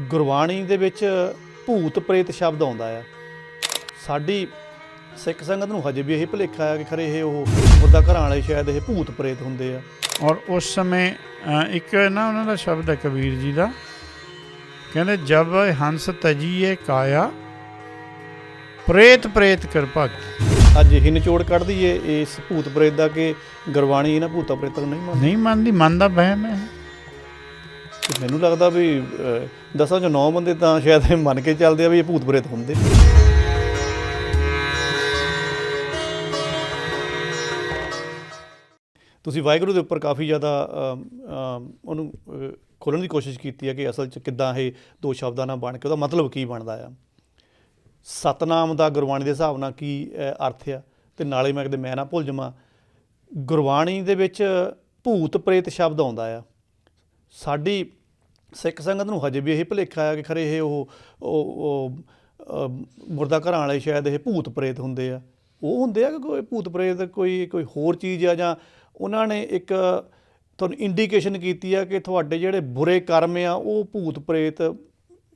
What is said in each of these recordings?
ਗੁਰਬਾਣੀ ਦੇ ਵਿੱਚ ਭੂਤ ਪ੍ਰੇਤ ਸ਼ਬਦ ਆਉਂਦਾ ਆ। ਸਾਡੀ ਸਿੱਖ ਸੰਗਤ ਨੂੰ ਹਜੇ ਵੀ ਇਹ ਭੁਲੇਖਾ ਆ ਕਿ ਖਰੇ ਇਹ ਉਹ ਮੁਰਦਾ ਘਰਾਂ ਵਾਲੇ ਸ਼ਾਇਦ ਇਹ ਭੂਤ ਪ੍ਰੇਤ ਹੁੰਦੇ ਆ। ਔਰ ਉਸ ਸਮੇਂ ਇੱਕ ਨਾ ਉਹਨਾਂ ਦਾ ਸ਼ਬਦ ਹੈ ਕਬੀਰ ਜੀ ਦਾ। ਕਹਿੰਦੇ ਜਬ ਹੰਸ ਤਜੀਏ ਕਾਇਆ ਪ੍ਰੇਤ ਪ੍ਰੇਤ ਕਰ ਭਾਗੀ ਅੱਜ ਇਹ ਨਿਚੋੜ ਕੱਢ ਦਈਏ ਇਸ ਭੂਤ ਪ੍ਰੇਤ ਦਾ ਕਿ ਗੁਰਬਾਣੀ ਇਹਨਾਂ ਭੂਤਾਂ ਪ੍ਰੇਤਾਂ ਨੂੰ ਨਹੀਂ ਮੰਨਦੀ। ਨਹੀਂ ਮੰਨਦੀ ਮਨ ਦਾ ਵਹਿਮ ਹੈ। ਤੇ ਮੈਨੂੰ ਲੱਗਦਾ ਵੀ ਦਸਾਂ ਚੋਂ ਨੌ ਬੰਦੇ ਤਾਂ ਸ਼ਾਇਦ ਇਹ ਮੰਨ ਕੇ ਚੱਲਦੇ ਆ ਵੀ ਇਹ ਭੂਤ ਪ੍ਰੇਤ ਹੁੰਦੇ। ਤੁਸੀਂ ਵਾਹਿਗੁਰੂ ਦੇ ਉੱਪਰ ਕਾਫੀ ਜ਼ਿਆਦਾ ਉਹਨੂੰ ਖੋਲਣ ਦੀ ਕੋਸ਼ਿਸ਼ ਕੀਤੀ ਹੈ ਕਿ ਅਸਲ 'ਚ ਕਿੱਦਾਂ ਇਹ ਦੋ ਸ਼ਬਦਾਂ ਨਾਲ ਬਣ ਕੇ ਉਹਦਾ ਮਤਲਬ ਕੀ ਬਣਦਾ ਆ। ਸਤਨਾਮ ਦਾ ਗੁਰਬਾਣੀ ਦੇ ਹਿਸਾਬ ਨਾਲ ਕੀ ਅਰਥ ਆ? ਤੇ ਨਾਲੇ ਮੈਂ ਕਦੇ ਮੈਂ ਨਾ ਭੁੱਲ ਜਾਵਾਂ, ਗੁਰਬਾਣੀ ਦੇ ਵਿੱਚ ਭੂਤ ਪ੍ਰੇਤ ਸ਼ਬਦ ਆਉਂਦਾ ਆ। ਸਾਡੀ ਸਿੱਖ ਸੰਗਤ ਨੂੰ ਹਜੇ ਵੀ ਇਹ ਭੁਲੇਖਾ ਆ ਕਿ ਖਰੇ ਇਹ ਉਹ ਉਹ ਮੁਰਦਾ ਘਰਾਂ ਵਾਲੇ ਸ਼ਾਇਦ ਇਹ ਭੂਤ ਪ੍ਰੇਤ ਹੁੰਦੇ ਆ। ਉਹ ਹੁੰਦੇ ਆ ਕਿ ਕੋਈ ਭੂਤ ਪ੍ਰੇਤ ਕੋਈ ਕੋਈ ਹੋਰ ਚੀਜ਼ ਆ ਜਾਂ ਉਹਨਾਂ ਨੇ ਇੱਕ ਤੁਹਾਨੂੰ ਇੰਡੀਕੇਸ਼ਨ ਕੀਤੀ ਆ ਕਿ ਤੁਹਾਡੇ ਜਿਹੜੇ ਬੁਰੇ ਕਰਮ ਆ ਉਹ ਭੂਤ ਪ੍ਰੇਤ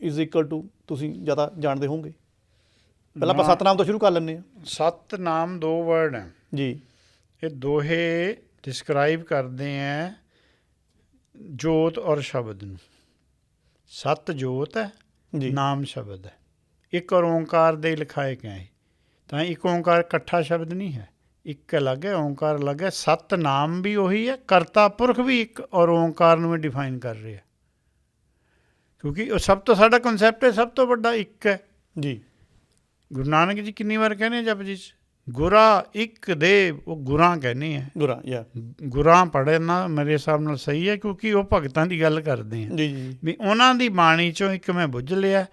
ਇਜ਼ ਇਕੁਅਲ ਟੂ ਤੁਸੀਂ ਜ਼ਿਆਦਾ ਜਾਣਦੇ ਹੋਵੋਗੇ। ਪਹਿਲਾਂ ਆਪਾਂ। ਸਤਨਾਮ ਤੋਂ ਸ਼ੁਰੂ ਕਰ ਲੈਂਦੇ ਆ। ਸਤ ਨਾਮ ਦੋ ਵਰਡ ਹੈ। ਜੀ। ਇਹ ਦੋਹੇ ਡਿਸਕ੍ਰਾਈਬ ਕਰਦੇ ਹੈ ਜੋਤ ਔਰ ਸ਼ਬਦ ਨੂੰ। ਸਤ ਜੋਤ ਹੈ ਜੀ। ਨਾਮ ਸ਼ਬਦ ਹੈ। ਇੱਕ ਓੰਕਾਰ ਦੇ ਲਿਖਾਏ ਗਏ ਹੈ। ਤਾਂ ਇੱਕ ਓੰਕਾਰ ਇਕੱਠਾ ਸ਼ਬਦ ਨਹੀਂ ਹੈ। ਇੱਕ ਅਲੱਗ ਹੈ ਓੰਕਾਰ ਅਲੱਗ ਹੈ। ਸਤ ਨਾਮ ਵੀ ਉਹੀ ਹੈ ਕਰਤਾ ਪੁਰਖ ਵੀ ਇੱਕ ਔਰ ਓੰਕਾਰ ਨੂੰ ਡਿਫਾਈਨ ਕਰ ਰਿਹਾ। ਕਿਉਂਕਿ ਉਹ ਸਭ ਤੋਂ ਸਾਡਾ ਕਨਸੈਪਟ ਹੈ ਸਭ ਤੋਂ ਵੱਡਾ ਇੱਕ ਹੈ। ਜੀ। ਗੁਰੂ ਨਾਨਕ ਜੀ ਕਿੰਨੀ ਵਾਰ ਕਹਿੰਦੇ ਜਪਜੀ ਚ? ਗੁਰਾ ਇੱਕ ਦੇ ਉਹ ਗੁਰਾਂ ਕਹਿੰਦੇ ਆ। ਗੁਰਾਂ ਯਾ। ਗੁਰਾਂ ਪੜ੍ਹੇ ਨਾ ਮੇਰੇ ਹਿਸਾਬ ਨਾਲ ਸਹੀ ਹੈ ਕਿਉਂਕਿ ਉਹ ਭਗਤਾਂ ਦੀ ਗੱਲ ਕਰਦੇ ਆ। ਜੀ ਜੀ ਵੀ ਉਹਨਾਂ ਦੀ ਬਾਣੀ ਚੋਂ ਇੱਕ ਮੈਂ ਬੁੱਝ ਲਿਆ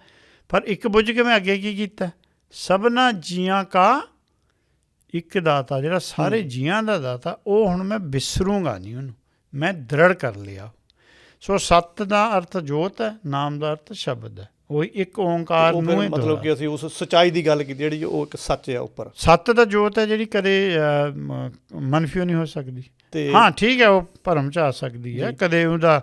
ਪਰ ਇੱਕ ਬੁੱਝ ਕੇ ਮੈਂ ਅੱਗੇ ਕੀ ਕੀਤਾ? ਸਭਨਾ ਜੀਆਂ ਕਾ ਇੱਕ ਦਾਤਾ ਜਿਹੜਾ ਸਾਰੇ ਜੀਆਂ ਦਾ ਦਾਤਾ ਉਹ ਹੁਣ ਮੈਂ ਵਿਸਰੂੰਗਾ ਨਹੀਂ ਉਹਨੂੰ। ਮੈਂ ਦ੍ਰਿੜ ਕਰ ਲਿਆ। ਸੋ ਸਤ ਦਾ ਅਰਥ ਜੋਤ ਹੈ ਨਾਮ ਦਾ ਅਰਥ ਸ਼ਬਦ ਹੈ। ਉਹ ਇੱਕ ਓੰਕਾਰ ਨੂੰ ਹੀ ਮਤਲਬ ਕਿ ਅਸੀਂ ਉਸ ਸਚਾਈ ਦੀ ਗੱਲ ਕੀਤੀ ਜਿਹੜੀ ਉਹ ਇੱਕ ਸੱਚ ਆ ਉੱਪਰ। ਸੱਤ ਦਾ ਜੋਤ ਹੈ ਜਿਹੜੀ ਕਦੇ ਅ, ਮ- ਮਨਫੀ ਨਹੀਂ ਹੋ ਸਕਦੀ। ਹਾਂ ਠੀਕ ਹੈ ਉਹ ਭਰਮ ਚ ਆ ਸਕਦੀ ਹੈ। ਕਦੇ ਉਹਦਾ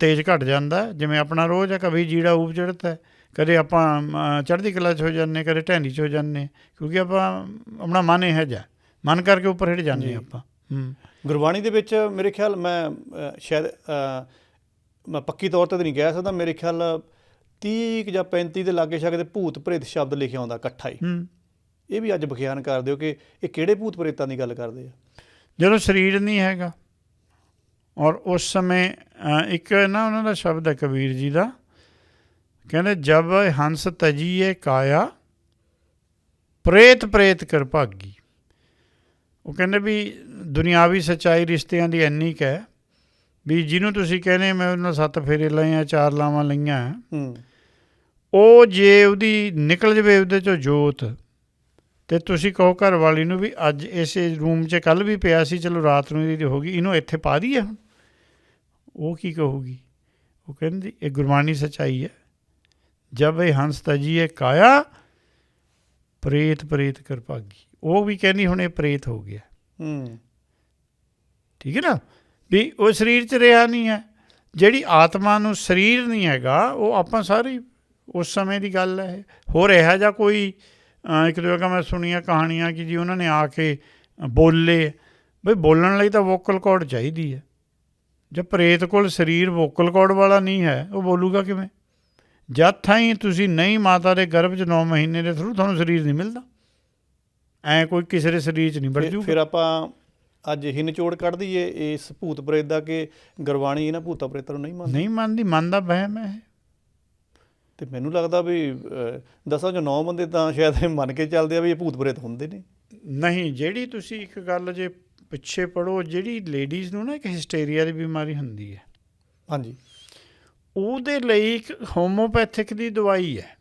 ਤੇਜ ਘਟ ਜਾਂਦਾ ਹੈ, ਜਿਵੇਂ ਆਪਣਾ ਰੋਜ਼ ਹੈ ਕभी ਜੀੜਾ ਉਪ ਹੈ। ਕਦੇ ਆਪਾਂ ਚੜ੍ਹਦੀ ਕਲਾ ਚ ਹੋ ਜਾਂਦੇ ਕਦੇ ਢੈਂਦੀ ਚ ਹੋ ਜਾਂਦੇ ਕਿਉਂਕਿ ਆਪਾਂ ਆਪਣਾ ਮਨ ਇਹ ਜਾ ਮਨ ਕਰਕੇ ਉੱਪਰ ਹਟ ਜਾਂਦੇ। ਹਾਂ ਆਪਾਂ। ਹੂੰ। ਗੁਰਬਾਣੀ ਦੇ ਵਿੱਚ ਮੇਰੇ ਖਿਆਲ ਮੈਂ ਸ਼ਾਇਦ ਮੈਂ ਪੱਕੀ ਤੌਰ ਤਾਂ ਨਹੀਂ ਕਹਿ ਸਕਦਾ। ਮੇਰੇ ਖਿਆਲ 30 ਕੁ ਜਾਂ 35 ਦੇ ਲਾਗੇ ਸ਼ਾਗੇ ਭੂਤ ਪ੍ਰੇਤ ਸ਼ਬਦ ਲਿਖਿਆ ਹੁੰਦਾ ਇਕੱਠਾ ਹੀ। ਇਹ ਵੀ ਅੱਜ ਵਿਖਿਆਨ ਕਰ ਦਿਓ ਕਿ ਇਹ ਕਿਹੜੇ ਭੂਤ ਪ੍ਰੇਤਾਂ ਦੀ ਗੱਲ ਕਰਦੇ ਆ? ਜਦੋਂ ਸਰੀਰ ਨਹੀਂ ਹੈਗਾ ਔਰ ਉਸ ਸਮੇਂ ਇੱਕ ਨਾ ਉਹਨਾਂ ਦਾ ਸ਼ਬਦ ਹੈ ਕਬੀਰ ਜੀ ਦਾ ਕਹਿੰਦੇ ਜਬ ਹੰਸ ਤਜੀਏ ਕਾਇਆ ਪ੍ਰੇਤ ਪ੍ਰੇਤ ਕਰ ਭਾਗੀ। ਉਹ ਕਹਿੰਦੇ ਵੀ ਦੁਨਿਆਵੀ ਸਚਾਈ ਰਿਸ਼ਤਿਆਂ ਦੀ ਇੰਨੀ ਕੁ ਹੈ ਵੀ ਜਿਹਨੂੰ ਤੁਸੀਂ ਕਹਿੰਦੇ ਮੈਂ ਉਹਨਾਂ ਸੱਤ ਫੇਰੇ ਲਏ ਆ ਚਾਰ ਲਾਵਾਂ ਲਈਆਂ ਹੂੰ। ਉਹ ਜੇ ਉਹਦੀ ਨਿਕਲ ਜਵੇ ਉਹਦੇ ਚੋਂ ਜੋਤ ਤੇ ਤੁਸੀਂ ਕਹੋ ਘਰ ਵਾਲੀ ਨੂੰ ਵੀ ਅੱਜ ਇਸੇ ਰੂਮ 'ਚ ਕੱਲ ਵੀ ਪਿਆ ਸੀ ਚਲੋ ਰਾਤ ਨੂੰ ਇਹਦੀ ਹੋ ਗਈ ਇਹਨੂੰ ਇੱਥੇ ਪਾ ਦਈਏ ਹੁਣ। ਉਹ ਕੀ ਕਹੂਗੀ? ਉਹ ਕਹਿੰਦੀ ਇਹ ਗੁਰਬਾਣੀ ਸਚਾਈ ਹੈ। ਜਬ ਇਹ ਹੰਸ ਤਜੀਏ ਕਾਇਆ ਪ੍ਰੇਤ ਪ੍ਰੇਤ ਕਰ ਭਾਗੀ। ਉਹ ਵੀ ਕਹਿੰਦੀ ਹੁਣ ਇਹ ਪ੍ਰੇਤ ਹੋ ਗਿਆ। ਹੂੰ। ਠੀਕ ਹੈ ਨਾ? ਵੀ ਉਹ ਸਰੀਰ 'ਚ ਰਿਹਾ ਨਹੀਂ ਹੈ। ਜਿਹੜੀ ਆਤਮਾ ਨੂੰ ਸਰੀਰ ਨਹੀਂ ਹੈਗਾ ਉਹ ਆਪਾਂ ਸਾਰੇ ਉਸ ਸਮੇਂ ਦੀ ਗੱਲ ਹੈ। ਹੋਰ ਇਹੋ ਜਿਹਾ ਕੋਈ ਇੱਕ ਦੋ ਜਗ੍ਹਾ ਮੈਂ ਸੁਣੀਆਂ ਕਹਾਣੀਆਂ ਕਿ ਜੀ ਉਹਨਾਂ ਨੇ ਆ ਕੇ ਬੋਲੇ। ਬਈ ਬੋਲਣ ਲਈ ਤਾਂ ਵੋਕਲ ਕਾਰਡ ਚਾਹੀਦੀ ਹੈ। ਜੇ ਪ੍ਰੇਤ ਕੋਲ ਸਰੀਰ ਵੋਕਲ ਕਾਰਡ ਵਾਲਾ ਨਹੀਂ ਹੈ ਉਹ ਬੋਲੂਗਾ ਕਿਵੇਂ? ਜਦ ਥਾਈ ਤੁਸੀਂ ਨਹੀਂ ਮਾਤਾ ਦੇ ਗਰਭ 'ਚ 9 ਮਹੀਨੇ ਦੇ ਥਰੂ ਤੁਹਾਨੂੰ ਸਰੀਰ ਨਹੀਂ ਮਿਲਦਾ। ਐ ਕੋਈ ਕਿਸੇ ਦੇ ਸਰੀਰ 'ਚ ਨਹੀਂ ਵੜ ਜੂਗਾ। ਫਿਰ ਆਪਾਂ ਅੱਜ ਇਹ ਨਿਚੋੜ ਕੱਢ ਦਈਏ ਇਸ ਭੂਤ ਪ੍ਰੇਤ ਦਾ ਕਿ ਗੁਰਬਾਣੀ ਇਹਨਾਂ ਭੂਤਾਂ ਪ੍ਰੇਤਾਂ ਨੂੰ ਨਹੀਂ ਮੰਨਦੀ? ਨਹੀਂ ਮੰਨਦੀ ਮਨ ਦਾ ਵਹਿਮ ਹੈ। ਤੇ ਮੈਨੂੰ ਲੱਗਦਾ ਵੀ ਦਸਾਂ ਚੋਂ ਨੌ ਬੰਦੇ ਤਾਂ ਸ਼ਾਇਦ ਇਹ ਮੰਨ ਕੇ ਚੱਲਦੇ ਆ ਵੀ ਇਹ ਭੂਤ ਪ੍ਰੇਤ ਹੁੰਦੇ ਨੇ। ਨਹੀਂ ਜਿਹੜੀ ਤੁਸੀਂ ਇੱਕ ਗੱਲ ਜੇ ਪਿੱਛੇ ਪੜੋ ਜਿਹੜੀ ਲੇਡੀਜ਼ ਨੂੰ ਨਾ ਇੱਕ ਹਿਸਟੇਰੀਆ ਦੀ ਬਿਮਾਰੀ ਹੁੰਦੀ ਹੈ। ਹਾਂਜੀ। ਉਹਦੇ ਲਈ ਇੱਕ ਹੋਮੋਪੈਥਿਕ ਦੀ ਦਵਾਈ ਹੈ।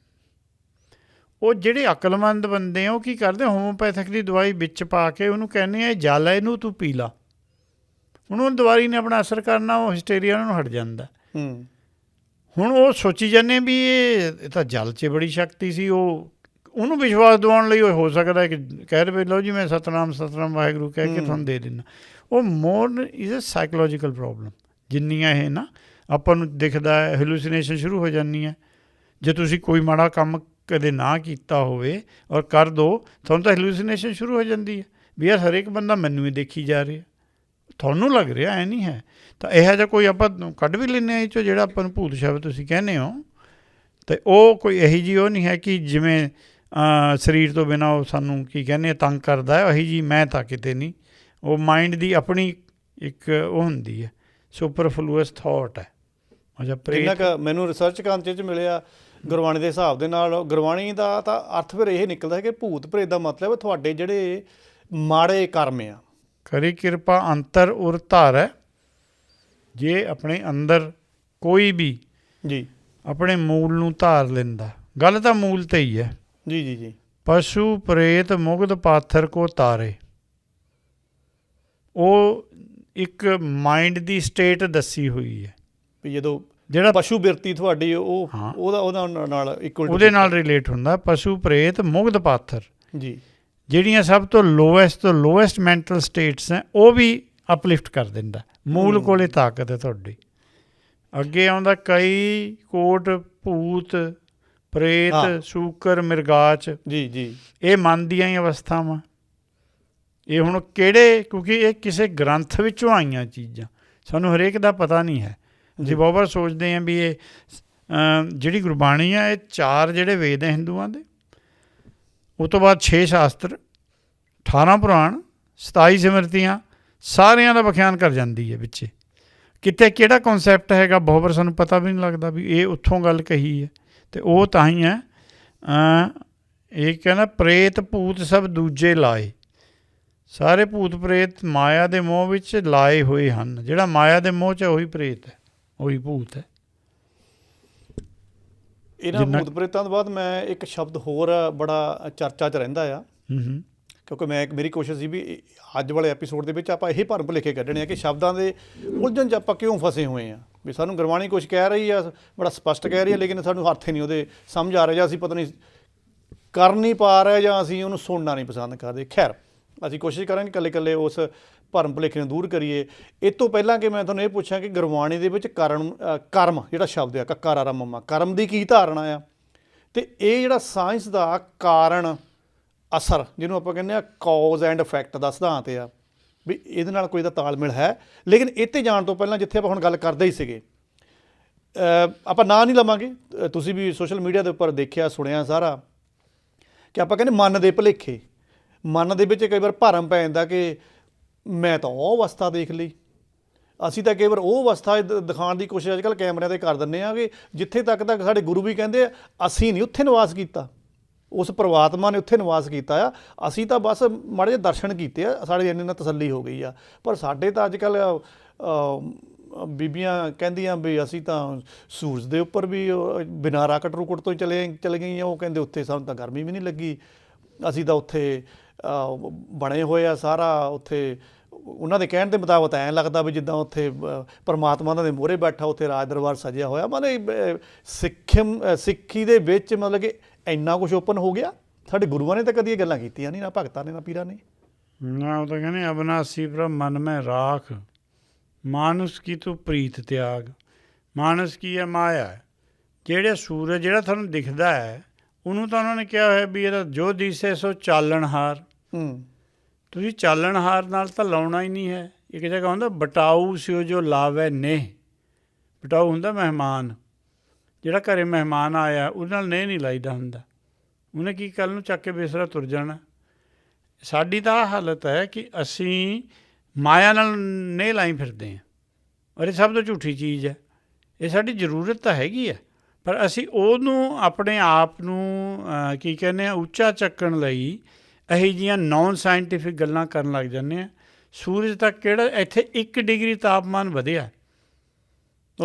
ਉਹ ਜਿਹੜੇ ਅਕਲਮੰਦ ਬੰਦੇ ਆ ਉਹ ਕੀ ਕਰਦੇ? ਹੋਮੋਪੈਥਿਕ ਦੀ ਦਵਾਈ ਵਿੱਚ ਪਾ ਕੇ ਉਹਨੂੰ ਕਹਿੰਦੇ ਆ ਜਲ ਹੈ ਇਹਨੂੰ ਤੂੰ ਪੀ ਲਾ। ਹੁਣ ਉਹ ਦਵਾਈ ਨੇ ਆਪਣਾ ਅਸਰ ਕਰਨਾ ਉਹ ਹਿਸਟੇਰੀਆ ਨੂੰ ਹਟ ਜਾਂਦਾ। ਹੂੰ। ਹੁਣ ਉਹ ਸੋਚੀ ਜਾਂਦੇ ਵੀ ਇਹ ਤਾਂ ਜਲ 'ਚ ਬੜੀ ਸ਼ਕਤੀ ਸੀ ਉਹ ਉਹਨੂੰ ਵਿਸ਼ਵਾਸ ਦਿਵਾਉਣ ਲਈ ਹੋ ਸਕਦਾ ਕਿ ਕਹਿ ਰਵੇ ਲਓ ਜੀ ਮੈਂ ਸਤਨਾਮ ਸਤਨਾਮ ਵਾਹਿਗੁਰੂ ਕਹਿ ਕੇ। ਤੁਹਾਨੂੰ ਦੇ ਦਿੰਦਾ। ਉਹ more is a psychological problem ਜਿੰਨੀਆਂ ਇਹ ਨਾ ਆਪਾਂ ਨੂੰ ਦਿਖਦਾ ਹੈ ਹੈਲੂਸੀਨੇਸ਼ਨ ਸ਼ੁਰੂ ਹੋ ਜਾਂਦੀ ਹੈ। ਜੇ ਤੁਸੀਂ ਕੋਈ ਮਾੜਾ ਕੰਮ ਕਦੇ ਨਾ ਕੀਤਾ ਹੋਵੇ ਔਰ ਕਰ ਦੋ ਤੁਹਾਨੂੰ ਤਾਂ ਹੈਲੂਸੀਨੇਸ਼ਨ ਸ਼ੁਰੂ ਹੋ ਜਾਂਦੀ ਹੈ। ਵੀ ਯਾਰ ਹਰੇਕ ਬੰਦਾ ਮੈਨੂੰ ਹੀ ਦੇਖੀ ਜਾ ਰਿਹਾ। ਤੁਹਾਨੂੰ ਲੱਗ ਰਿਹਾ, ਐ ਨਹੀਂ ਹੈ। ਤਾਂ ਇਹੋ ਜਿਹਾ ਕੋਈ ਆਪਾਂ ਕੱਢ ਵੀ ਲੈਂਦੇ ਆ ਇਹ ਚੋਂ ਜਿਹੜਾ ਆਪਾਂ ਨੂੰ ਭੂਤ ਸ਼ਬਦ ਤੁਸੀਂ ਕਹਿੰਦੇ ਹੋ। ਤੇ ਉਹ ਕੋਈ ਇਹੀ ਜੀ ਉਹ ਨਹੀਂ ਹੈ ਕਿ ਜਿਵੇਂ ਸਰੀਰ ਤੋਂ ਬਿਨਾ ਉਹ ਸਾਨੂੰ ਕੀ ਕਹਿੰਦੇ ਤੰਗ ਕਰਦਾ ਹੈ, ਉਹੀ ਜੀ ਮੈਂ ਤਾਂ ਕਿਤੇ ਨਹੀਂ। ਉਹ ਮਾਈਂਡ ਦੀ ਆਪਣੀ ਇੱਕ ਉਹ ਹੁੰਦੀ ਹੈ ਸੁਪਰਫਲੂਅਸ ਥਾਟ ਹੈ। ਅੱਛਾ ਜਿੰਨਾ ਪ੍ਰੇਤ ਕ ਮੈਨੂੰ ਰਿਸਰਚ ਕਰਨ ਚ ਮਿਲਿਆ, ਗੁਰਬਾਣੀ ਦੇ ਹਿਸਾਬ ਦੇ ਨਾਲ ਗੁਰਬਾਣੀ ਦਾ ਤਾਂ ਅਰਥ ਫਿਰ ਇਹ ਨਿਕਲਦਾ ਹੈ ਕਿ ਭੂਤ ਪ੍ਰੇਤ ਦਾ ਮਤਲਬ ਤੁਹਾਡੇ ਜਿਹੜੇ ਮਾੜੇ ਕਰਮ ਆ। ਕਰੀ ਕਿਰਪਾ ਅੰਤਰ ਉਰ ਧਾਰੈ ਜੇ ਆਪਣੇ ਅੰਦਰ ਕੋਈ ਵੀ ਜੀ। ਆਪਣੇ ਮੂਲ ਨੂੰ ਧਾਰ ਲੈਂਦਾ। ਗੱਲ ਤਾਂ ਮੂਲ ਤੇ ਹੀ ਹੈ। ਜੀ ਜੀ ਜੀ। ਪਸ਼ੂ ਪ੍ਰੇਤ ਮੁਗਧ ਪਾਥਰ ਕੋ ਤਾਰੇ। ਉਹ ਇੱਕ ਮਾਈਂਡ ਦੀ ਸਟੇਟ ਦੱਸੀ ਹੋਈ ਹੈ। ਵੀ ਜਦੋਂ ਜਿਹੜਾ ਪਸ਼ੂ ਬਿਰਤੀ ਤੁਹਾਡੀ ਉਹ। ਉਹਦਾ ਉਹਦਾ ਨਾਲ ਇਕੁਅਲ ਉਹਦੇ ਨਾਲ ਰਿਲੇਟ ਹੁੰਦਾ। ਪਸ਼ੂ ਪ੍ਰੇਤ ਮੁਗਧ ਪਾਥਰ। ਜੀ। ਜਿਹੜੀਆਂ ਸਭ ਤੋਂ ਲੋਐਸਟ ਤੋਂ ਲੋਐਸਟ ਮੈਂਟਲ ਸਟੇਟਸ ਹੈ ਉਹ ਵੀ ਅਪਲਿਫਟ ਕਰ ਦਿੰਦਾ ਮੂਲ। ਕੋਲੇ ਤਾਕਤ ਹੈ ਤੁਹਾਡੀ। ਅੱਗੇ ਆਉਂਦਾ ਕਈ ਕੋਟ ਭੂਤ। ਪ੍ਰੇਤ ਸ਼ੂਕਰ ਮਿਰਗਾਚ। ਜੀ ਜੀ। ਇਹ ਮਨ ਦੀਆਂ ਹੀ ਅਵਸਥਾਵਾਂ। ਇਹ ਹੁਣ ਕਿਹੜੇ ਕਿਉਂਕਿ ਇਹ ਕਿਸੇ ਗ੍ਰੰਥ ਵਿੱਚੋਂ ਆਈਆਂ ਚੀਜ਼ਾਂ। ਸਾਨੂੰ ਹਰੇਕ ਦਾ ਪਤਾ ਨਹੀਂ ਹੈ। ਜੀ। ਬਹੁਤ ਵਾਰ ਸੋਚਦੇ ਆਂ ਵੀ ਇਹ ਜਿਹੜੀ ਗੁਰਬਾਣੀ ਆ ਇਹ ਚਾਰ ਜਿਹੜੇ ਵੇਦ ਹੈ ਹਿੰਦੂਆਂ ਦੇ ਉਹ ਤੋਂ ਬਾਅਦ 6 ਸ਼ਾਸਤਰ 18 ਪੁਰਾਣ 27 ਸਿਮਰਤੀਆਂ, ਸਾਰਿਆਂ ਦਾ ਵਿਖਿਆਨ ਕਰ ਜਾਂਦੀ ਹੈ ਵਿੱਚੇ। ਕਿਤੇ ਕਿਹੜਾ ਕਨਸੈਪਟ ਹੈਗਾ ਬਹੁਤ ਵਾਰ ਸਾਨੂੰ ਪਤਾ ਵੀ ਨਹੀਂ ਲੱਗਦਾ ਵੀ ਇਹ ਉੱਥੋਂ ਗੱਲ ਕਹੀ ਹੈ। ਤੇ ਉਹ ਤਾਂ ਹੀ ਹੈ ਇਹ ਕਹਿੰਦਾ, ਪ੍ਰੇਤ ਭੂਤ ਸਭ ਦੂਜੇ ਲਾਏ। ਸਾਰੇ ਭੂਤ ਪ੍ਰੇਤ ਮਾਇਆ ਦੇ ਮੋਹ ਵਿੱਚ ਲਾਏ ਹੋਏ ਹਨ। ਜਿਹੜਾ ਮਾਇਆ ਦੇ ਮੋਹ 'ਚ ਉਹੀ ਪ੍ਰੇਤ ਹੈ, ਉਹੀ ਭੂਤ ਹੈ। ਇਹਨਾਂ ਭੂਤ ਪ੍ਰੇਤਾਂ ਤੋਂ ਬਾਅਦ ਮੈਂ ਇੱਕ ਸ਼ਬਦ ਹੋਰ ਬੜਾ ਚਰਚਾ 'ਚ ਰਹਿੰਦਾ ਆ। ਹੂੰ ਹੂੰ। ਕਿਉਂਕਿ ਮੈਂ ਮੇਰੀ ਕੋਸ਼ਿਸ਼ ਸੀ ਵੀ ਅੱਜ ਵਾਲੇ ਐਪੀਸੋਡ ਦੇ ਵਿੱਚ ਆਪਾਂ ਇਹ ਭਰਮ ਭੁਲੇਖੇ ਕੱਢਣੇ ਆ ਕਿ ਸ਼ਬਦਾਂ ਦੇ ਉਲਝਣ 'ਚ ਆਪਾਂ ਕਿਉਂ ਫਸੇ ਹੋਏ ਆ। ਵੀ ਸਾਨੂੰ ਗੁਰਬਾਣੀ ਕੁਝ ਕਹਿ ਰਹੀ ਆ ਬੜਾ ਸਪਸ਼ਟ ਕਹਿ ਰਹੀ ਆ ਲੇਕਿਨ ਸਾਨੂੰ ਅਰਥ ਹੀ ਨਹੀਂ ਉਹਦੇ ਸਮਝ ਆ ਰਿਹਾ ਜਾਂ ਅਸੀਂ ਪਤਾ ਨਹੀਂ ਕਰ ਨਹੀਂ ਪਾ ਰਹੇ ਜਾਂ ਅਸੀਂ ਉਹਨੂੰ ਸੁਣਨਾ ਨਹੀਂ ਪਸੰਦ ਕਰਦੇ। ਖੈਰ ਅਸੀਂ ਕੋਸ਼ਿਸ਼ ਕਰਾਂਗੇ ਇਕੱਲੇ ਇਕੱਲੇ ਉਸ ਭਰਮ ਭੁਲੇਖੇ ਨੂੰ ਦੂਰ ਕਰੀਏ। ਇਹ ਤੋਂ ਪਹਿਲਾਂ ਕਿ ਮੈਂ ਤੁਹਾਨੂੰ ਇਹ ਪੁੱਛਾਂ ਕਿ ਗੁਰਬਾਣੀ ਦੇ ਵਿੱਚ ਕਰਮ ਕਰਮ ਜਿਹੜਾ ਸ਼ਬਦ ਆ, ਕੱਕਾ ਰਾਰਾ ਮੰਮਾ, ਕਰਮ ਦੀ ਕੀ ਧਾਰਨਾ ਆ? ਤੇ ਇਹ ਜਿਹੜਾ ਸਾਇੰਸ ਦਾ ਕਾਰਨ, ਅਸਰ, ਜਿਹਨੂੰ ਆਪਾਂ ਕਹਿੰਦੇ ਆ ਕਾਜ਼ ਐਂਡ ਇਫੈਕਟ ਦਾ ਸਿਧਾਂਤ ਆ, ਵੀ ਇਹਦੇ ਨਾਲ ਕੋਈ ਦਾ ਤਾਲਮੇਲ ਹੈ। ਲੇਕਿਨ ਇੱਥੇ ਜਾਣ ਤੋਂ ਪਹਿਲਾਂ ਜਿੱਥੇ ਆਪਾਂ ਹੁਣ ਗੱਲ ਕਰਦੇ ਹੀ ਸੀਗੇ ਆਪਾਂ ਨਾਂ ਨਹੀਂ ਲਵਾਂਗੇ। ਤੁਸੀਂ ਵੀ ਸੋਸ਼ਲ ਮੀਡੀਆ ਦੇ ਉੱਪਰ ਦੇਖਿਆ, ਸੁਣਿਆ ਸਾਰਾ ਕਿ ਆਪਾਂ ਕਹਿੰਦੇ ਮਨ ਦੇ ਭੁਲੇਖੇ। ਮਨ ਦੇ ਵਿੱਚ ਕਈ ਵਾਰ ਭਰਮ ਪੈ ਜਾਂਦਾ ਕਿ ਮੈਂ ਤਾਂ ਉਹ ਅਵਸਥਾ ਦੇਖ ਲਈ। ਅਸੀਂ ਤਾਂ ਕਈ ਵਾਰ ਉਹ ਅਵਸਥਾ ਦਿਖਾਉਣ ਦੀ ਕੋਸ਼ਿਸ਼ ਅੱਜਕੱਲ ਕੈਮਰਿਆਂ ਤੇ ਕਰ ਦਿੰਦੇ ਆ ਕਿ ਜਿੱਥੇ ਤੱਕ ਤੱਕ ਸਾਡੇ ਗੁਰੂ ਵੀ ਕਹਿੰਦੇ ਆ, ਅਸੀਂ ਨਹੀਂ ਉੱਥੇ ਨਿਵਾਸ ਕੀਤਾ। ਉਸ ਪ੍ਰਮਾਤਮਾ ਨੇ ਉੱਥੇ ਨਿਵਾਸ ਕੀਤਾ ਆ। ਅਸੀਂ ਤਾਂ ਬਸ ਮਾੜੇ ਜਿਹੇ ਦਰਸ਼ਨ ਕੀਤੇ ਆ ਸਾਡੇ ਇੰਨੇ ਨਾਲ ਤਸੱਲੀ ਹੋ ਗਈ ਆ। ਪਰ ਸਾਡੇ ਤਾਂ ਅੱਜਕੱਲ ਬੀਬੀਆਂ ਕਹਿੰਦੀਆਂ ਵੀ ਅਸੀਂ ਤਾਂ ਸੂਰਜ ਦੇ ਉੱਪਰ ਵੀ ਉਹ ਬਿਨਾਂ ਰਾਕਟ ਰੁਕਟ ਤੋਂ ਚਲੇ ਚਲੇ ਗਈਆਂ। ਉਹ ਕਹਿੰਦੇ ਉੱਥੇ ਸਾਨੂੰ ਤਾਂ ਗਰਮੀ ਵੀ ਨਹੀਂ ਲੱਗੀ। ਅਸੀਂ ਤਾਂ ਉੱਥੇ ਬਣੇ ਹੋਏ ਆ ਸਾਰਾ ਉੱਥੇ। ਉਹਨਾਂ ਦੇ ਕਹਿਣ ਦੇ ਮੁਤਾਬਕ ਐਂ ਲੱਗਦਾ ਵੀ ਜਿੱਦਾਂ ਉੱਥੇ ਪਰਮਾਤਮਾ ਉਹਨਾਂ ਦੇ ਮੋਹਰੇ ਬੈਠਾ ਉੱਥੇ ਰਾਜ ਦਰਬਾਰ ਸਜਿਆ ਹੋਇਆ। ਮਤਲਬ ਅਹ, ਸਿੱਖਮ ਸਿੱਖੀ ਦੇ ਵਿੱਚ ਮਤਲਬ ਕਿ ਇੰਨਾ ਕੁਝ ਓਪਨ ਹੋ ਗਿਆ। ਸਾਡੇ ਗੁਰੂਆਂ ਨੇ ਤਾਂ ਕਦੀ ਇਹ ਗੱਲਾਂ ਕੀਤੀਆਂ ਨਹੀਂ ਨਾ ਭਗਤਾਂ ਨੇ ਨਾ ਪੀਰਾਂ ਨੇ। ਨਾ ਉਹ ਤਾਂ ਕਹਿੰਦੇ ਅਬਨਾਸੀ ਪ੍ਰਭ ਮਨ ਮੈਂ ਰਾਖ। ਮਾਨਸ ਕੀ ਤੂੰ ਪ੍ਰੀਤ ਤਿਆਗ। ਮਾਨਸ ਕੀ ਹੈ ਮਾਇਆ? ਹੈ। ਜਿਹੜੇ ਸੂਰਜ ਜਿਹੜਾ ਤੁਹਾਨੂੰ ਦਿਖਦਾ ਹੈ ਉਹਨੂੰ ਤਾਂ ਉਹਨਾਂ ਨੇ ਕਿਹਾ ਹੋਇਆ ਵੀ ਇਹਦਾ ਜੋ ਦਿਸੇ ਸੋ ਚਾਲਣਹਾਰ। ਹੂੰ। ਤੁਸੀਂ ਚਾਲਣਹਾਰ ਨਾਲ ਤਾਂ ਲਾਉਣਾ ਹੀ ਨਹੀਂ ਹੈ। ਇੱਕ ਜਗ੍ਹਾ ਹੁੰਦਾ, ਬਟਾਊ ਸਿਓ ਜੋ ਲਾਵੇ ਨੇ। ਬਟਾਊ ਹੁੰਦਾ ਮਹਿਮਾਨ। ਜਿਹੜਾ ਘਰੇ ਮਹਿਮਾਨ ਆਇਆ, ਉਹਦੇ ਨਾਲ ਨੇ ਨਹੀਂ ਲਾਈਦਾ ਹੁੰਦਾ। ਉਹਨੇ ਕੀ ਕੱਲ ਨੂੰ ਚੱਕ ਕੇ ਬੇਸਰਾ ਤੁਰ ਜਾਣਾ। ਸਾਡੀ ਤਾਂ ਆਹ ਹਾਲਤ ਹੈ ਕਿ ਅਸੀਂ ਮਾਇਆ ਨਾਲ ਨੇ ਲਾਈ ਫਿਰਦੇ ਹਾਂ। ਔਰ ਇਹ ਸਭ ਤੋਂ ਝੂਠੀ ਚੀਜ਼ ਹੈ। ਇਹ ਸਾਡੀ ਜ਼ਰੂਰਤ ਤਾਂ ਹੈਗੀ ਹੈ। ਪਰ ਅਸੀਂ ਉਹਨੂੰ ਆਪਣੇ ਆਪ ਨੂੰ ਕੀ ਕਹਿੰਦੇ ਆ, ਉੱਚਾ ਚੱਕਣ ਲਈ ਇਹੋ ਜਿਹੀਆਂ ਨਾਨ ਸਾਇੰਟੀਫਿਕ ਗੱਲਾਂ ਕਰਨ ਲੱਗ ਜਾਂਦੇ ਆ। ਸੂਰਜ ਤੱਕ ਕਿਹੜਾ ਇੱਥੇ 1 ਡਿਗਰੀ ਤਾਪਮਾਨ ਵਧਿਆ।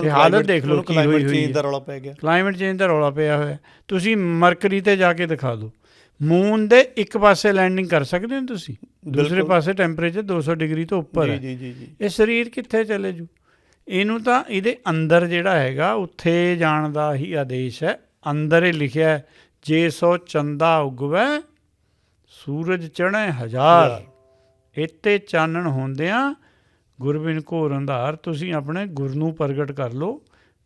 ਤੇ ਹਾਲਤ ਦੇਖ ਲਓ ਕੀ ਹੋਈ ਹੋਈ। ਦਾ ਰੌਲਾ ਪੈ ਗਿਆ। ਕਲਾਈਮੇਟ ਚੇਂਜ ਦਾ ਰੌਲਾ ਪਿਆ ਹੋਇਆ। ਤੁਸੀਂ ਮਰਕਰੀ ਤੇ ਜਾ ਕੇ ਦਿਖਾ ਦਿਓ। ਮੂਨ ਦੇ ਇੱਕ ਪਾਸੇ ਲੈਂਡਿੰਗ ਕਰ ਸਕਦੇ ਹੋ ਤੁਸੀਂ? ਦੂਸਰੇ। ਪਾਸੇ ਟੈਂਪਰੇਚਰ 200 ਡਿਗਰੀ ਤੋਂ ਉੱਪਰ ਹੈ। ਜੀ ਜੀ ਜੀ। ਇਹ ਸਰੀਰ ਕਿੱਥੇ ਚਲੇ ਜੂ? ਇਹਨੂੰ ਤਾਂ ਇਹਦੇ ਅੰਦਰ ਜਿਹੜਾ ਹੈਗਾ ਉੱਥੇ ਜਾਣ ਦਾ ਹੀ ਆਦੇਸ਼ ਹੈ। ਅੰਦਰ ਹੀ ਲਿਖਿਆ ਹੈ, ਜੇ ਸੋ ਚੰਦਾ ਉਗਵੈ ਸੂਰਜ ਚੜ੍ਹੇ ਹਜ਼ਾਰ। ਇੱਥੇ ਚਾਨਣ ਹੁੰਦਿਆਂ ਗੁਰਬਿਨ ਘੋਰ ਅੰਧਾਰ ਤੁਸੀਂ ਆਪਣੇ ਗੁਰ ਨੂੰ ਪ੍ਰਗਟ ਕਰ ਲਓ।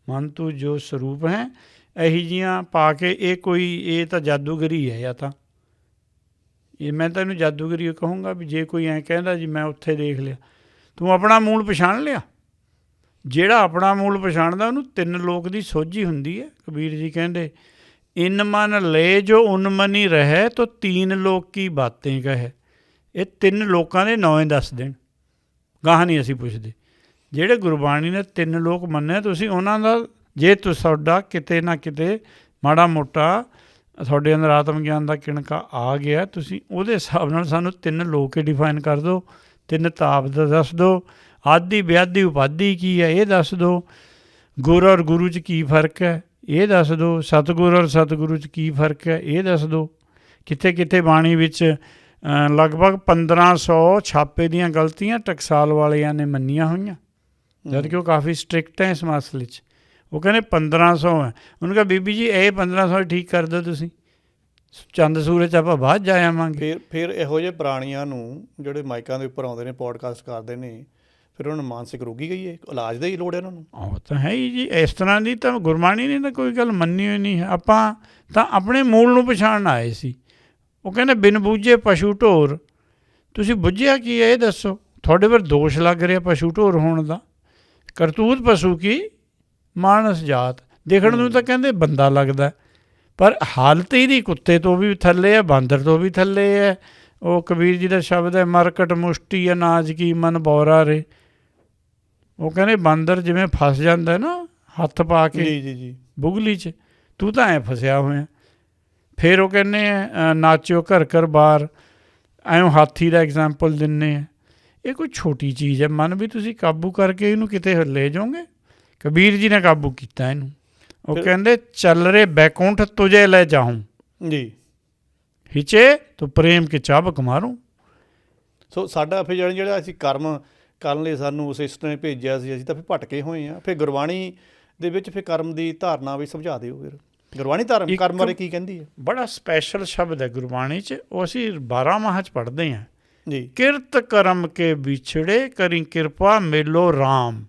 ਮਨ ਤੂੰ ਜੋ ਸਰੂਪ ਹੈ ਇਹੀ ਜੀਆਂ ਪਾ ਕੇ ਇਹ ਕੋਈ ਇਹ ਤਾਂ ਜਾਦੂਗਰੀ ਹੈ ਜਾਂ ਤਾਂ। ਇਹ ਮੈਂ ਤੈਨੂੰ ਜਾਦੂਗਰੀ ਕਹੂੰਗਾ ਵੀ ਜੇ ਕੋਈ ਐਂ ਕਹਿੰਦਾ ਜੀ ਮੈਂ ਉੱਥੇ ਦੇਖ ਲਿਆ। ਤੂੰ ਆਪਣਾ ਮੂਲ ਪਛਾਣ ਲਿਆ। ਜਿਹੜਾ ਆਪਣਾ ਮੂਲ ਪਛਾਣਦਾ ਉਹਨੂੰ ਤਿੰਨ ਲੋਕ ਦੀ ਸੋਝੀ ਹੁੰਦੀ ਹੈ। ਕਬੀਰ ਜੀ ਕਹਿੰਦੇ ਇਨ ਮਨ ਲੈ ਜੋ ਉਨ ਮਨੀ ਰਹੇ, ਤੋ ਤੀਨ ਲੋਕ ਕੀ ਬਾतें ਕਹੇ। ਇਹ ਤਿੰਨ ਲੋਕਾਂ ਦੇ ਨਾਂ ਦੱਸ ਦੇਣ। ਗਾਹ ਨਹੀਂ ਅਸੀਂ ਪੁੱਛਦੇ। ਜਿਹੜੇ ਗੁਰਬਾਣੀ ਨੇ ਤਿੰਨ ਲੋਕ ਮੰਨੇ, ਤੁਸੀਂ ਉਹਨਾਂ ਦਾ, ਜੇ ਤੁਹਾਡਾ ਕਿਤੇ ਨਾ ਕਿਤੇ ਮਾੜਾ ਮੋਟਾ, ਤੁਹਾਡੇ ਅੰਦਰ ਆਤਮ ਗਿਆਨ ਦਾ ਕਿਣਕਾ ਆ ਗਿਆ, ਤੁਸੀਂ ਉਹਦੇ ਹਿਸਾਬ ਨਾਲ ਸਾਨੂੰ ਤਿੰਨ ਲੋਕ ਹੀ ਡਿਫਾਈਨ ਕਰ ਦਿਓ ਤਿੰਨ ਤਾਪ ਦਾ ਦੱਸ ਦਿਓ ਆਦੀ, ਵਿਆਦੀ, ਉਪਾਦੀ ਕੀ ਹੈ, ਇਹ ਦੱਸ ਦਿਓ ਗੁਰ ਔਰ ਗੁਰੂ 'ਚ ਕੀ ਫ਼ਰਕ ਹੈ? ਇਹ ਦੱਸ ਦਿਓ ਸਤਿਗੁਰ ਔਰ ਸਤਿਗੁਰੂ 'ਚ ਕੀ ਫ਼ਰਕ ਹੈ? ਇਹ ਦੱਸ ਦਿਓ ਕਿੱਥੇ ਕਿੱਥੇ ਬਾਣੀ ਵਿੱਚ ਲਗਭਗ 1500 ਛਾਪੇ ਦੀਆਂ ਗਲਤੀਆਂ ਟਕਸਾਲ ਵਾਲਿਆਂ ਨੇ ਮੰਨੀਆਂ ਹੋਈਆਂ। ਜਦ ਕਿ ਉਹ ਕਾਫੀ ਸਟ੍ਰਿਕਟ ਹੈ ਇਸ ਮਸਲੇ 'ਚ। ਉਹ ਕਹਿੰਦੇ 1500 ਹੈ। ਉਹਨੂੰ ਕਹਾ ਬੀਬੀ ਜੀ ਇਹ 1500 ਠੀਕ ਕਰ ਦਿਓ ਤੁਸੀਂ। ਚੰਦ ਸੂਰਜ ਆਪਾਂ ਬਾਅਦ ਜਾ ਆਵਾਂਗੇ। ਫਿਰ ਫਿਰ ਇਹੋ ਜਿਹੇ ਪ੍ਰਾਣੀਆਂ ਨੂੰ ਜਿਹੜੇ ਮਾਈਕਾਂ ਦੇ ਉੱਪਰ ਆਉਂਦੇ ਨੇ ਪੋਡਕਾਸਟ ਕਰਦੇ ਨੇ ਫਿਰ ਉਹਨਾਂ ਨੂੰ ਮਾਨਸਿਕ ਰੋਗੀ ਗਈ ਹੈ ਇਲਾਜ ਦੀ ਹੀ ਲੋੜ ਹੈ ਉਹਨਾਂ ਨੂੰ। ਉਹ ਤਾਂ ਹੈ ਹੀ ਜੀ। ਇਸ ਤਰ੍ਹਾਂ ਦੀ ਤਾਂ ਗੁਰਬਾਣੀ ਨੇ ਤਾਂ ਕੋਈ ਗੱਲ ਮੰਨੀ ਹੋਈ ਨਹੀਂ ਹੈ। ਆਪਾਂ ਤਾਂ ਆਪਣੇ ਮੂਲ ਨੂੰ ਪਛਾਣਨ ਆਏ ਸੀ। ਉਹ ਕਹਿੰਦੇ, ਬਿਨ ਬੂਝੇ ਪਸ਼ੂ ਢੋਰ। ਤੁਸੀਂ ਬੁੱਝਿਆ ਕੀ ਹੈ? ਇਹ ਦੱਸੋ। ਤੁਹਾਡੇ ਪਰ ਦੋਸ਼ ਲੱਗ ਰਿਹਾ ਪਸ਼ੂ ਢੋਰ ਹੋਣ ਦਾ? ਕਰਤੂਤ ਪਸ਼ੂ ਕੀ? ਮਾਨਸ ਜਾਤ। ਦੇਖਣ ਨੂੰ ਤਾਂ ਕਹਿੰਦੇ ਬੰਦਾ ਲੱਗਦਾ ਪਰ ਹਾਲਤ ਇਹਦੀ ਕੁੱਤੇ ਤੋਂ ਵੀ ਥੱਲੇ ਹੈ, ਬਾਂਦਰ ਤੋਂ ਵੀ ਥੱਲੇ ਹੈ। ਉਹ ਕਬੀਰ ਜੀ ਦਾ ਸ਼ਬਦ ਹੈ, ਮਰਕਟ ਮੁਸ਼ਟੀ ਅਨਾਜ ਕੀ ਮਨ ਬੌਰਾ ਰੇ। ਉਹ ਕਹਿੰਦੇ ਬਾਂਦਰ ਜਿਵੇਂ ਫਸ ਜਾਂਦਾ ਨਾ ਹੱਥ ਪਾ ਕੇ ਜੀ ਜੀ ਜੀ। ਬੁਗਲੀ 'ਚ ਤੂੰ ਤਾਂ ਐ ਫਸਿਆ ਹੋਇਆ। ਫਿਰ ਉਹ ਕਹਿੰਦੇ ਆ ਨਾਚਿਓ ਘਰ ਘਰ ਬਾਰ ਐਂ ਹਾਥੀ ਦਾ ਐਗਜ਼ਾਮਪਲ ਦਿੰਨੇ ਆ। ਇਹ ਕੋਈ ਛੋਟੀ ਚੀਜ਼ ਹੈ ਮਨ ਵੀ ਤੁਸੀਂ ਕਾਬੂ ਕਰਕੇ ਇਹਨੂੰ ਕਿਤੇ ਲੈ ਜਾਓਗੇ? ਕਬੀਰ ਜੀ ਨੇ ਕਾਬੂ ਕੀਤਾ ਇਹਨੂੰ। ਉਹ ਕਹਿੰਦੇ ਚੱਲ ਰੇ ਬੈਕੁੰਠ ਤੁਝੇ ਲੈ ਜਾਹੂੰ ਜੀ। ਹਿਚੇ ਤੋ ਪ੍ਰੇਮ ਕੇ ਚਾਬਕ ਮਾਰੂ। ਸੋ ਸਾਡਾ ਫਿਰ ਜਿਹੜਾ ਅਸੀਂ ਕਰਮ ਕਰਨ ਲਈ ਸਾਨੂੰ ਉਸ ਸਿਸਟਮ ਨੇ ਭੇਜਿਆ ਸੀ ਅਸੀਂ ਤਾਂ ਫਿਰ ਭਟਕੇ ਹੋਏ ਆ ਫਿਰ ਗੁਰਬਾਣੀ ਦੇ ਵਿੱਚ ਫਿਰ ਕਰਮ ਦੀ ਧਾਰਨਾ ਵੀ ਸਮਝਾ ਦਿਓ ਫਿਰ। ਗੁਰਬਾਣੀ ਧਰਮ ਕਰਮ ਬਾਰੇ ਕੀ ਕਹਿੰਦੀ ਹੈ? ਬੜਾ ਸਪੈਸ਼ਲ ਸ਼ਬਦ ਹੈ ਗੁਰਬਾਣੀ 'ਚ ਉਹ ਅਸੀਂ 12 ਮਾਹ 'ਚ ਪੜ੍ਹਦੇ ਹਾਂ। ਜੀ। ਕਿਰਤ ਕਰਮ ਕੇ ਵਿਛੜੇ ਕਰੀ ਕਿਰਪਾ ਮੇਲੋ RAM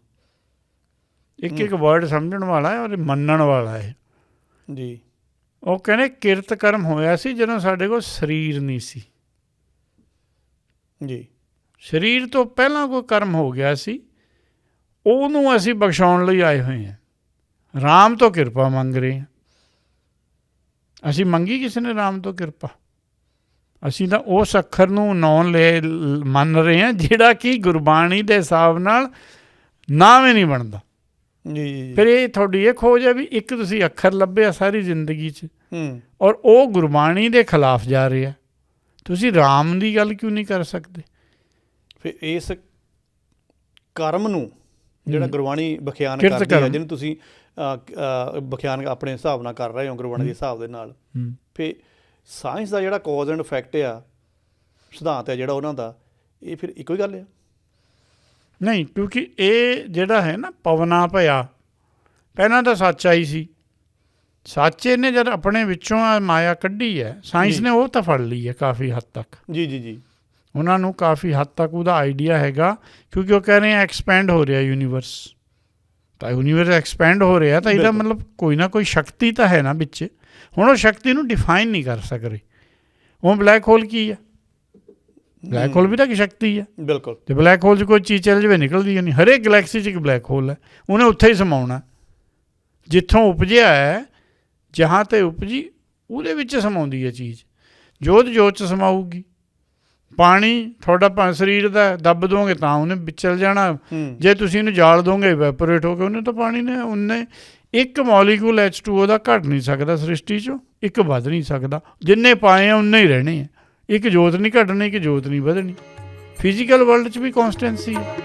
ਇੱਕ ਇੱਕ ਵਰਡ ਸਮਝਣ ਵਾਲਾ ਹੈ ਔਰ ਮੰਨਣ ਵਾਲਾ ਹੈ। ਜੀ। ਉਹ ਕਹਿੰਦੇ ਕਿਰਤ ਕਰਮ ਹੋਇਆ ਸੀ ਜਦੋਂ ਸਾਡੇ ਕੋਲ ਸਰੀਰ ਨਹੀਂ ਸੀ। ਜੀ। ਸਰੀਰ ਤੋਂ ਪਹਿਲਾਂ ਕੋਈ ਕਰਮ ਹੋ ਗਿਆ ਸੀ ਉਹਨੂੰ ਅਸੀਂ ਬਖਸ਼ਾਉਣ ਲਈ ਆਏ ਹੋਏ ਹਾਂ। RAM ਤੋਂ ਕਿਰਪਾ ਮੰਗ ਰਹੇ ਹਾਂ। ਅਸੀਂ ਮੰਗੀ ਕਿਸੇ ਨੇ RAM ਤੋਂ ਕਿਰਪਾ? ਅਸੀਂ ਤਾਂ ਉਸ ਅੱਖਰ ਨੂੰ ਨੌਨ ਲੈ ਮੰਨ ਰਹੇ ਹਾਂ ਜਿਹੜਾ ਕਿ ਗੁਰਬਾਣੀ ਦੇ ਹਿਸਾਬ ਨਾਲ ਹੀ ਨਹੀਂ ਬਣਦਾ। ਜੀ ਜੀ ਫਿਰ ਇਹ ਤੁਹਾਡੀ ਇਹ ਖੋਜ ਹੈ ਵੀ ਇੱਕ ਤੁਸੀਂ ਅੱਖਰ ਲੱਭਿਆ ਸਾਰੀ ਜ਼ਿੰਦਗੀ 'ਚ ਹੂੰ। ਔਰ ਉਹ ਗੁਰਬਾਣੀ ਦੇ ਖਿਲਾਫ ਜਾ ਰਿਹਾ। ਤੁਸੀਂ RAM ਦੀ ਗੱਲ ਕਿਉਂ ਨਹੀਂ ਕਰ ਸਕਦੇ? ਫਿਰ ਇਸ ਕਰਮ ਨੂੰ ਜਿਹੜਾ। ਗੁਰਬਾਣੀ ਬਖਿਆਨ ਕਰਦੀ ਹੈ। ਜਿਹਨੂੰ ਤੁਸੀਂ ਬਖਿਆਨ ਆਪਣੇ ਹਿਸਾਬ ਨਾਲ ਕਰ ਰਹੇ ਹੋ ਗੁਰਬਾਣੀ ਦੇ ਹਿਸਾਬ ਦੇ ਨਾਲ। ਫਿਰ ਸਾਇੰਸ ਦਾ ਜਿਹੜਾ ਕਾਜ਼ ਐਂਡ ਇਫੈਕਟ ਆ ਸਿਧਾਂਤ ਹੈ ਜਿਹੜਾ ਉਹਨਾਂ ਦਾ ਇਹ ਫਿਰ ਇੱਕੋ ਹੀ ਗੱਲ ਆ? ਨਹੀਂ ਕਿਉਂਕਿ ਇਹ ਜਿਹੜਾ ਹੈ ਨਾ ਪਵਨਾ ਭਇਆ ਪਹਿਲਾਂ ਤਾਂ ਸੱਚ ਆਈ ਸੀ। ਸੱਚੇ ਨੇ ਜਦ ਆਪਣੇ ਵਿੱਚੋਂ ਆ ਮਾਇਆ ਕੱਢੀ ਹੈ ਸਾਇੰਸ। ਨੇ ਉਹ ਤਾਂ ਫੜ ਲਈ ਹੈ ਕਾਫੀ ਹੱਦ ਤੱਕ। ਜੀ ਜੀ ਜੀ। ਉਹਨਾਂ ਨੂੰ ਕਾਫੀ ਹੱਦ ਤੱਕ ਉਹਦਾ ਆਈਡੀਆ ਹੈਗਾ ਕਿਉਂਕਿ ਉਹ ਕਹਿ ਰਹੇ ਆ ਐਕਸਪੈਂਡ ਹੋ ਰਿਹਾ ਯੂਨੀਵਰਸ ਤਾਂ ਯੂਨੀਵਰਸ ਐਕਸਪੈਂਡ ਹੋ ਰਿਹਾ ਤਾਂ ਇਹਦਾ। ਮਤਲਬ ਕੋਈ ਨਾ ਕੋਈ ਸ਼ਕਤੀ ਤਾਂ ਹੈ ਨਾ ਵਿੱਚ। ਹੁਣ ਉਹ ਸ਼ਕਤੀ ਨੂੰ ਡਿਫਾਈਨ ਨਹੀਂ ਕਰ ਸਕ ਰਹੇ। ਉਹ ਬਲੈਕ ਹੋਲ ਕੀ ਹੈ ਬਲੈਕ ਹੋਲ ਵੀ ਤਾਂ ਇੱਕ ਸ਼ਕਤੀ ਹੈ ਬਿਲਕੁਲ। ਤੇ ਬਲੈਕ ਹੋਲ 'ਚ ਕੋਈ ਚੀਜ਼ ਚੱਲ ਜਾਵੇ ਨਿਕਲਦੀ ਨਹੀਂ। ਹਰੇਕ ਗੈਲੈਕਸੀ 'ਚ ਇੱਕ ਬਲੈਕ ਹੋਲ ਹੈ ਉਹਨੇ ਉੱਥੇ ਹੀ ਸਮਾਉਣਾ। ਜਿੱਥੋਂ ਉਪਜਿਆ ਹੈ ਜਹਾਂ ਤੇ ਉਪਜੀ ਉਹਦੇ ਵਿੱਚ ਸਮਾਉਂਦੀ ਹੈ ਚੀਜ਼। ਜੋਤ ਜੋਤ 'ਚ ਸਮਾਊਗੀ। ਪਾਣੀ ਤੁਹਾਡਾ ਭਾਵੇਂ ਸਰੀਰ ਦਾ ਦੱਬ ਦੋਗੇ ਤਾਂ ਉਹਨੇ ਵਿੱਚ ਚਲ ਜਾਣਾ। ਜੇ ਤੁਸੀਂ ਇਹਨੂੰ ਜਾਲ ਦੋਗੇ ਇਵੈਪੋਰੇਟ ਹੋ ਕੇ ਉਹਨੇ ਤਾਂ ਪਾਣੀ ਨੇ ਉਹਨੇ ਇੱਕ ਮੋਲੀਕੂਲ H2O ਦਾ ਘਟ ਨਹੀਂ ਸਕਦਾ ਸ੍ਰਿਸ਼ਟੀ 'ਚੋਂ ਇੱਕ ਵੱਧ ਨਹੀਂ ਸਕਦਾ। ਜਿੰਨੇ ਪਾਏ ਆ ਉਨੇ ਹੀ ਰਹਿਣੇ ਆ। ਇੱਕ ਜੋਤ ਨਹੀਂ ਘਟਣੀ ਇੱਕ ਜੋਤ ਨਹੀਂ ਵਧਣੀ। ਫਿਜ਼ੀਕਲ ਵਰਲਡ 'ਚ ਵੀ ਕਨਸਟੈਂਸੀ ਹੈ